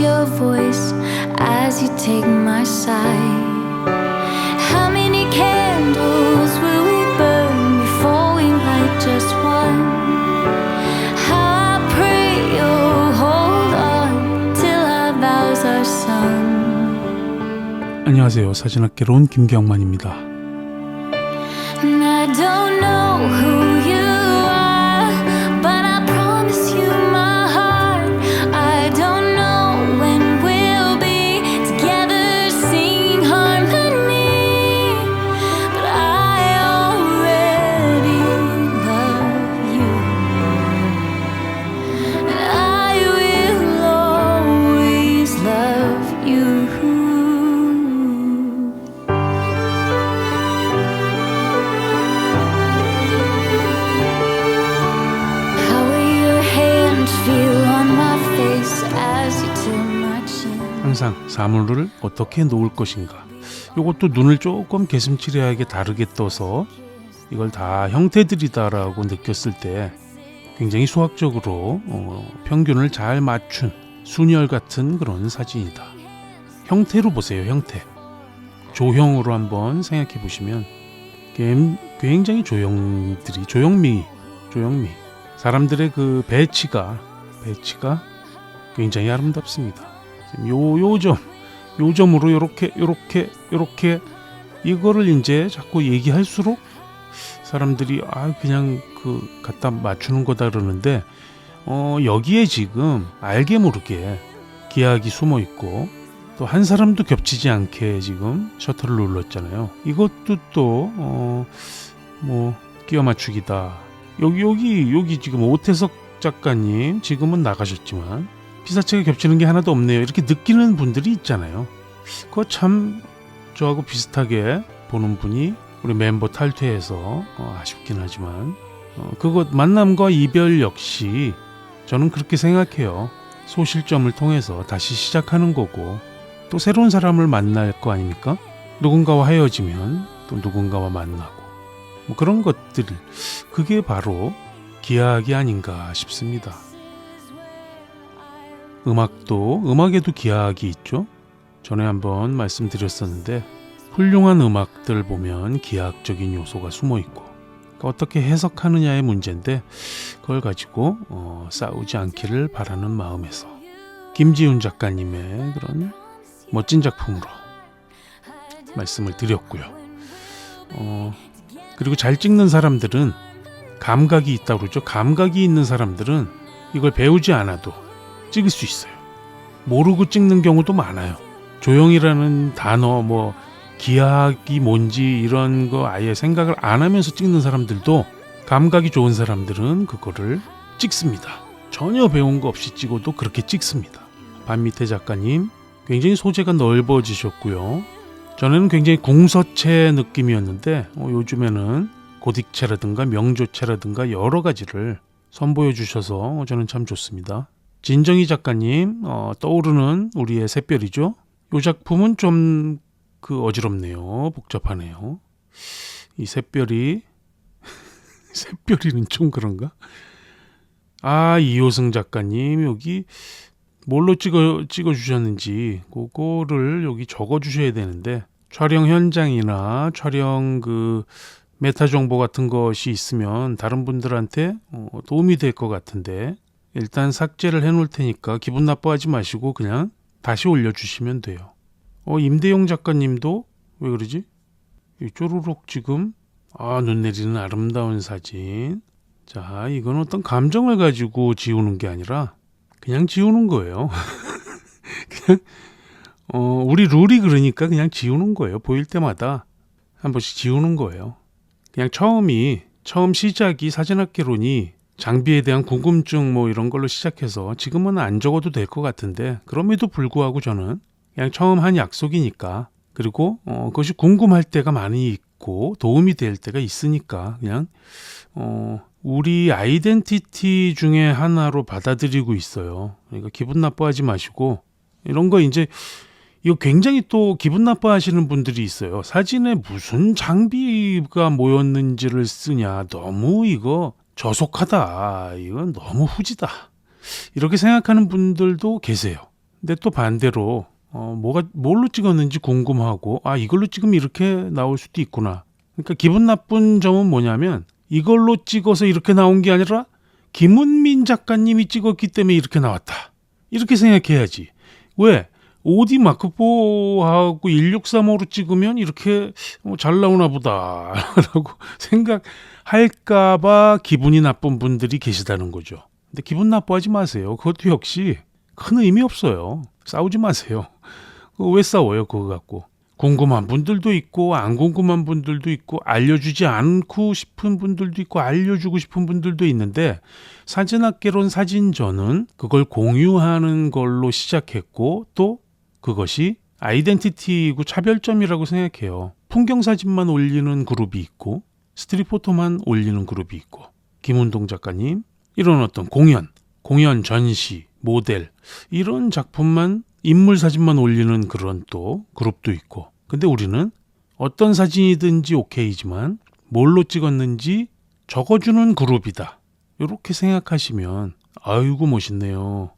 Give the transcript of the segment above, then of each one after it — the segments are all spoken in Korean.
your voice as you take my side. How many candles will we burn before we light just one? How I pray you'll hold on till our vows are sung. 안녕하세요. 사진학개론 김경만입니다. And I don't know 사물을 어떻게 놓을 것인가. 이것도 눈을 조금 개슴츠레하게 다르게 떠서 이걸 다 형태들이다라고 느꼈을 때 굉장히 수학적으로 어, 평균을 잘 맞춘 순열 같은 그런 사진이다. 형태로 보세요, 형태. 조형으로 한번 생각해 보시면 괭- 굉장히 조형들이 조형미, 조형미. 사람들의 그 배치가 배치가 굉장히 아름답습니다. 요 요점 요점으로 요렇게 요렇게 요렇게 이거를 이제 자꾸 얘기할수록 사람들이 아 그냥 그 갖다 맞추는 거다 그러는데 어 여기에 지금 알게 모르게 기하학이 숨어 있고 또 한 사람도 겹치지 않게 지금 셔터를 눌렀잖아요. 이것도 또어뭐 끼워 맞추기다. 여기 여기 여기 지금 오태석 작가님 지금은 나가셨지만 피사체가 겹치는 게 하나도 없네요. 이렇게 느끼는 분들이 있잖아요. 그거 참 저하고 비슷하게 보는 분이 우리 멤버 탈퇴해서 어, 아쉽긴 하지만 어, 그것 만남과 이별 역시 저는 그렇게 생각해요. 소실점을 통해서 다시 시작하는 거고 또 새로운 사람을 만날 거 아닙니까? 누군가와 헤어지면 또 누군가와 만나고 뭐 그런 것들 그게 바로 기하학이 아닌가 싶습니다. 음악도 음악에도 기하학이 있죠. 전에 한번 말씀드렸었는데 훌륭한 음악들 보면 기하학적인 요소가 숨어 있고 그러니까 어떻게 해석하느냐의 문제인데 그걸 가지고 어, 싸우지 않기를 바라는 마음에서 김지훈 작가님의 그런 멋진 작품으로 말씀을 드렸고요. 어, 그리고 잘 찍는 사람들은 감각이 있다고 그러죠. 감각이 있는 사람들은 이걸 배우지 않아도 찍을 수 있어요. 모르고 찍는 경우도 많아요. 조형이라는 단어, 뭐, 기하학이 뭔지 이런 거 아예 생각을 안 하면서 찍는 사람들도 감각이 좋은 사람들은 그거를 찍습니다. 전혀 배운 거 없이 찍어도 그렇게 찍습니다. 반밑에 작가님, 굉장히 소재가 넓어지셨고요. 전에는 굉장히 궁서체 느낌이었는데 어, 요즘에는 고딕체라든가 명조체라든가 여러 가지를 선보여 주셔서 저는 참 좋습니다. 진정희 작가님 어, 떠오르는 우리의 샛별이죠. 이 작품은 좀 그 어지럽네요. 복잡하네요. 이 샛별이 샛별이는 좀 그런가? 아 이호승 작가님 여기 뭘로 찍어 찍어 주셨는지 그거를 여기 적어 주셔야 되는데 촬영 현장이나 촬영 그 메타 정보 같은 것이 있으면 다른 분들한테 어, 도움이 될 것 같은데 일단 삭제를 해 놓을 테니까 기분 나빠하지 마시고 그냥 다시 올려주시면 돼요. 어 임대용 작가님도 왜 그러지? 이 쪼르륵 지금 아 눈 내리는 아름다운 사진. 자 이건 어떤 감정을 가지고 지우는 게 아니라 그냥 지우는 거예요. 그냥 어 우리 룰이 그러니까 그냥 지우는 거예요. 보일 때마다 한 번씩 지우는 거예요. 그냥 처음이 처음 시작이 사진학개론이 장비에 대한 궁금증 뭐 이런 걸로 시작해서 지금은 안 적어도 될 것 같은데 그럼에도 불구하고 저는 그냥 처음 한 약속이니까 그리고 어, 그것이 궁금할 때가 많이 있고 도움이 될 때가 있으니까 그냥 어, 우리 아이덴티티 중에 하나로 받아들이고 있어요. 그러니까 기분 나빠하지 마시고 이런 거 이제 이거 굉장히 또 기분 나빠하시는 분들이 있어요. 사진에 무슨 장비가 모였는지를 쓰냐. 너무 이거 저속하다. 이건 너무 후지다. 이렇게 생각하는 분들도 계세요. 근데 또 반대로 어, 뭐가 뭘로 찍었는지 궁금하고 아 이걸로 찍으면 이렇게 나올 수도 있구나. 그러니까 기분 나쁜 점은 뭐냐면 이걸로 찍어서 이렇게 나온 게 아니라 김은민 작가님이 찍었기 때문에 이렇게 나왔다. 이렇게 생각해야지. 왜? 오디 마크4하고 1635로 찍으면 이렇게 어, 잘 나오나 보다라고 생각 할까봐 기분이 나쁜 분들이 계시다는 거죠. 근데 기분 나빠하지 마세요. 그것도 역시 큰 의미 없어요. 싸우지 마세요. 왜 싸워요? 그거 갖고. 궁금한 분들도 있고 안 궁금한 분들도 있고 알려주지 않고 싶은 분들도 있고 알려주고 싶은 분들도 있는데 사진학개론 사진전은 그걸 공유하는 걸로 시작했고 또 그것이 아이덴티티이고 차별점이라고 생각해요. 풍경 사진만 올리는 그룹이 있고 스트릿 포토만 올리는 그룹이 있고 김운동 작가님 이런 어떤 공연, 공연 전시, 모델 이런 작품만 인물 사진만 올리는 그런 또 그룹도 있고. 근데 우리는 어떤 사진이든지 오케이지만 뭘로 찍었는지 적어주는 그룹이다. 이렇게 생각하시면 아이고 멋있네요.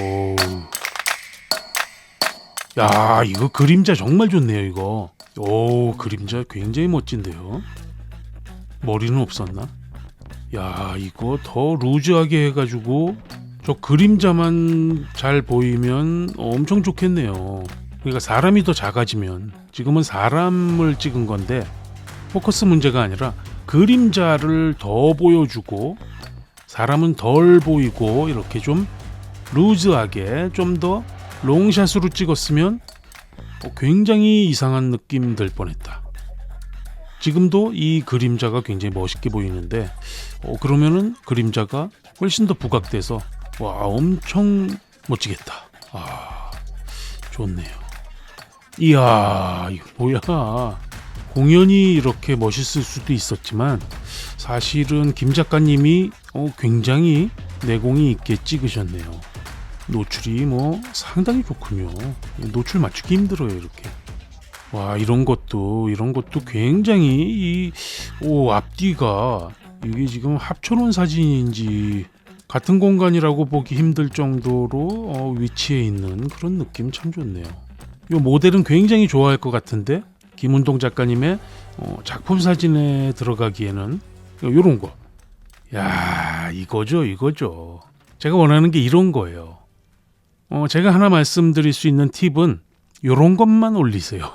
오. 야 이거 그림자 정말 좋네요 이거. 오 그림자 굉장히 멋진데요. 머리는 없었나? 야 이거 더 루즈하게 해가지고 저 그림자만 잘 보이면 엄청 좋겠네요. 그러니까 사람이 더 작아지면. 지금은 사람을 찍은 건데 포커스 문제가 아니라 그림자를 더 보여주고 사람은 덜 보이고 이렇게 좀 루즈하게 좀더 롱샷으로 찍었으면 어, 굉장히 이상한 느낌 들 뻔했다. 지금도 이 그림자가 굉장히 멋있게 보이는데 어, 그러면은 그림자가 훨씬 더 부각돼서 와 엄청 멋지겠다. 아 좋네요. 이야 이거 뭐야 공연이 이렇게 멋있을 수도 있었지만 사실은 김 작가님이 어, 굉장히 내공이 있게 찍으셨네요. 노출이 뭐 상당히 좋군요. 노출 맞추기 힘들어요 이렇게. 와 이런 것도 이런 것도 굉장히 이 오 앞뒤가 이게 지금 합쳐놓은 사진인지 같은 공간이라고 보기 힘들 정도로 어, 위치해 있는 그런 느낌 참 좋네요. 이 모델은 굉장히 좋아할 것 같은데 김운동 작가님의 어, 작품 사진에 들어가기에는 이런 거. 야 이거죠 이거죠. 제가 원하는 게 이런 거예요. 어, 제가 하나 말씀드릴 수 있는 팁은 이런 것만 올리세요.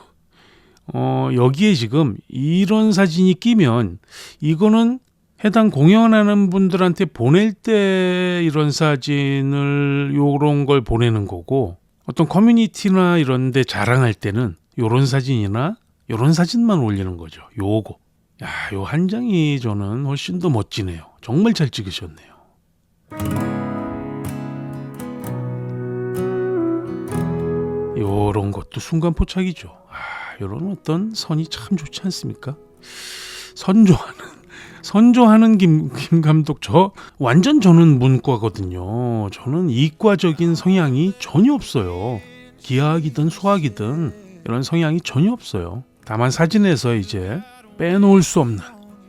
어, 여기에 지금 이런 사진이 끼면 이거는 해당 공연하는 분들한테 보낼 때 이런 사진을 요런 걸 보내는 거고 어떤 커뮤니티나 이런 데 자랑할 때는 요런 사진이나 요런 사진만 올리는 거죠. 요거. 야, 요 한 장이 저는 훨씬 더 멋지네요. 정말 잘 찍으셨네요. 요런 것도 순간 포착이죠. 아, 요런 어떤 선이 참 좋지 않습니까? 선조하는 선조하는 김, 김 감독 저 완전 저는 문과거든요. 저는 이과적인 성향이 전혀 없어요. 기하학이든 수학이든 이런 성향이 전혀 없어요. 다만 사진에서 이제 빼놓을 수 없는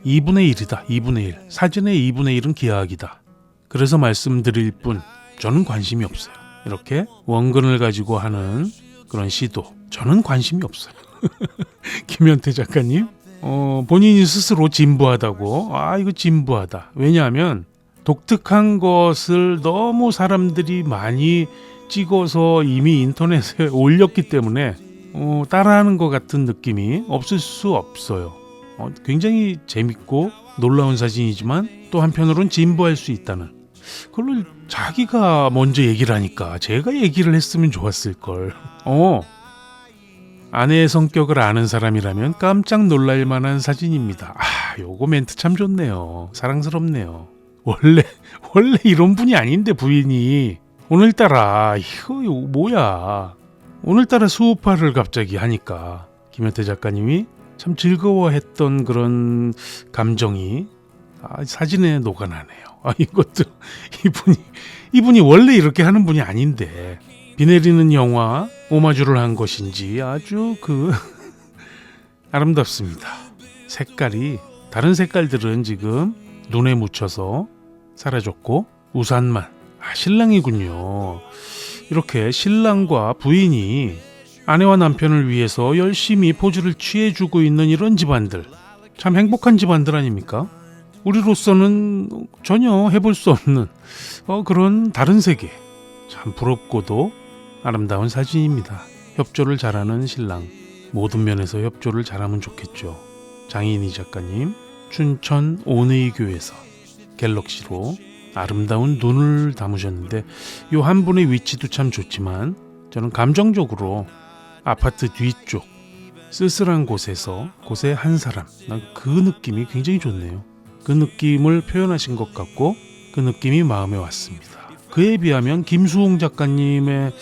2분의 1이다. 2분의 1. 사진의 2분의 1은 기하학이다. 그래서 말씀드릴 뿐 저는 관심이 없어요. 이렇게 원근을 가지고 하는 그런 시도. 저는 관심이 없어요. 김현태 작가님. 어, 본인이 스스로 진부하다고. 아 이거 진부하다. 왜냐하면 독특한 것을 너무 사람들이 많이 찍어서 이미 인터넷에 올렸기 때문에 어, 따라하는 것 같은 느낌이 없을 수 없어요. 어, 굉장히 재밌고 놀라운 사진이지만 또 한편으로는 진부할 수 있다는 그걸 자기가 먼저 얘기를 하니까 제가 얘기를 했으면 좋았을 걸. 어. 아내의 성격을 아는 사람이라면 깜짝 놀랄 만한 사진입니다. 아, 요거 멘트 참 좋네요. 사랑스럽네요. 원래 원래 이런 분이 아닌데 부인이 오늘따라 이거, 이거 뭐야? 오늘따라 수우파를 갑자기 하니까 김현태 작가님이 참 즐거워했던 그런 감정이 아, 사진에 녹아나네요. 아, 이것도 이분이 이분이 원래 이렇게 하는 분이 아닌데 비 내리는 영화 오마주를 한 것인지 아주 그 아름답습니다. 색깔이 다른 색깔들은 지금 눈에 묻혀서 사라졌고 우산만 아, 신랑이군요. 이렇게 신랑과 부인이 아내와 남편을 위해서 열심히 포즈를 취해주고 있는 이런 집안들 참 행복한 집안들 아닙니까? 우리로서는 전혀 해볼 수 없는 어, 그런 다른 세계 참 부럽고도 아름다운 사진입니다. 협조를 잘하는 신랑. 모든 면에서 협조를 잘하면 좋겠죠. 장인희 작가님, 춘천 온의교에서 갤럭시로 아름다운 눈을 담으셨는데 요 한 분의 위치도 참 좋지만 저는 감정적으로 아파트 뒤쪽 쓸쓸한 곳에서 곳에 한 사람 난 그 느낌이 굉장히 좋네요. 그 느낌을 표현하신 것 같고 그 느낌이 마음에 왔습니다. 그에 비하면 김수홍 작가님의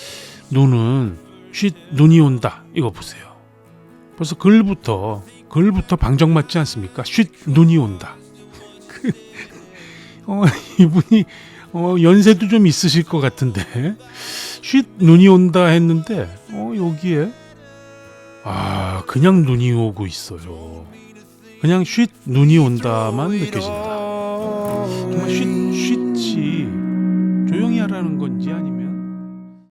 눈은 쉿 눈이 온다 이거 보세요. 벌써 글부터 글부터 방정맞지 않습니까? 쉿 눈이 온다. 그, 어, 이분이 어, 연세도 좀 있으실 것 같은데 쉿 눈이 온다 했는데 어, 여기에 아 그냥 눈이 오고 있어요. 그냥 쉿 눈이 온다만 느껴진다. 정말 쉿쉿